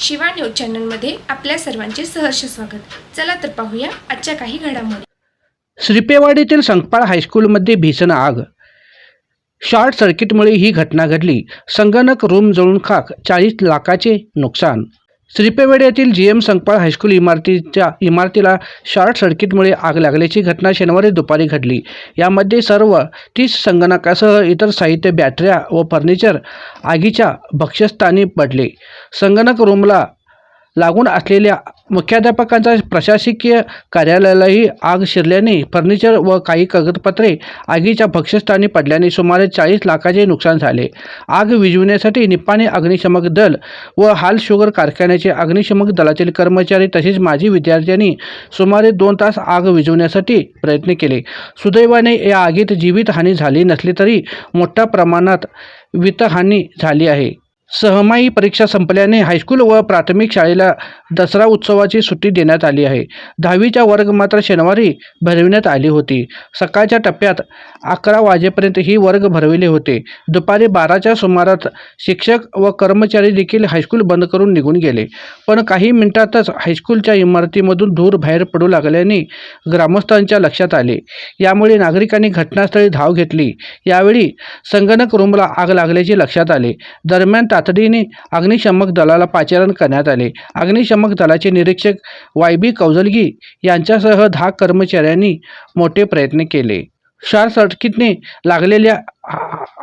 Shiva news चॅनलमध्ये आपल्या सर्वांचे सहर्ष स्वागत. चला तर पाहूया आजच्या काही घडामोडी. श्रीपेवाडीतील संकपाळ हायस्कूलमध्ये भीषण आग. शॉर्ट सर्किटमुळे ही घटना घडली. संगणक रूम जळून खाक. चाळीस लाखाचे नुकसान. श्रीपेवाडी येथील जी एम संकपाळ हायस्कूल इमारतीच्या इमारतीला शॉर्ट सर्किटमुळे आग लागल्याची घटना शनिवारी दुपारी घडली. यामध्ये सर्व तीस संगणकासह इतर साहित्य बॅटऱ्या व फर्निचर आगीच्या भक्ष्यस्थानी पडले. संगणक रूमला लागून असलेल्या मुख्याध्यापकांच्या प्रशासकीय कार्यालयालाही आग शिरल्याने फर्निचर व काही कागदपत्रे आगीच्या भक्ष्यस्थानी पडल्याने सुमारे चाळीस लाखाचे नुकसान झाले. आग विझविण्यासाठी निप्पाणी अग्निशमक दल व हाल शुगर कारखान्याचे अग्निशमक दलातील कर्मचारी तसेच माजी विद्यार्थ्यांनी सुमारे दोन तास आग विझवण्यासाठी प्रयत्न केले. सुदैवाने या आगीत जीवितहानी झाली नसली तरी मोठ्या प्रमाणात वित्तहानी झाली आहे. सहमाही परीक्षा संपल्याने हायस्कूल व प्राथमिक शाळेला दसरा उत्सवाची सुट्टी देण्यात आली आहे. दहावीचा वर्ग मात्र शनिवारी भरविण्यात आली होती. सकाळच्या टप्प्यात अकरा वाजेपर्यंत ही वर्ग भरविले होते. दुपारी बाराच्या सुमारात शिक्षक व कर्मचारी देखील हायस्कूल बंद करून निघून गेले. पण काही मिनिटातच हायस्कूलच्या इमारतीमधून धूर बाहेर पडू लागल्याने ग्रामस्थांच्या लक्षात आले. यामुळे नागरिकांनी घटनास्थळी धाव घेतली. यावेळी संगणक रूमला आग लागल्याचे लक्षात आले. दरम्यान तातडीने अग्निशमक दलाला पाचारण करण्यात आले. अग्निशमक दलाचे निरीक्षक वाय बी कौजलगी यांच्यासह दहा कर्मचाऱ्यांनी मोठे प्रयत्न केले. शॉर्ट सर्किटने लागलेल्या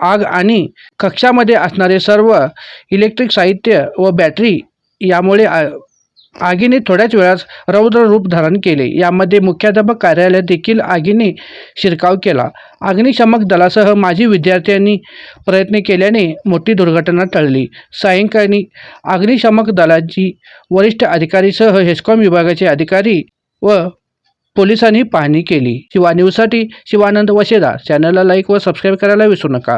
आग आणि कक्षामध्ये असणारे सर्व इलेक्ट्रिक साहित्य व बॅटरी यामुळे आगीने थोड्याच वेळात रौद्र रूप धारण केले. यामध्ये मुख्याध्यापक कार्यालयात देखील आगीने शिरकाव केला. अग्निशमक दलासह माजी विद्यार्थ्यांनी प्रयत्न केल्याने मोठी दुर्घटना टळली. सायंकाळी अग्निशमक दलाची वरिष्ठ अधिकारीसह हेस्कॉम विभागाचे अधिकारी व पोलिसांनी पाहणी केली. शिवा न्यूजसाठी शिवानंद वशेदा. चॅनलला लाईक व सबस्क्राईब करायला विसरू नका.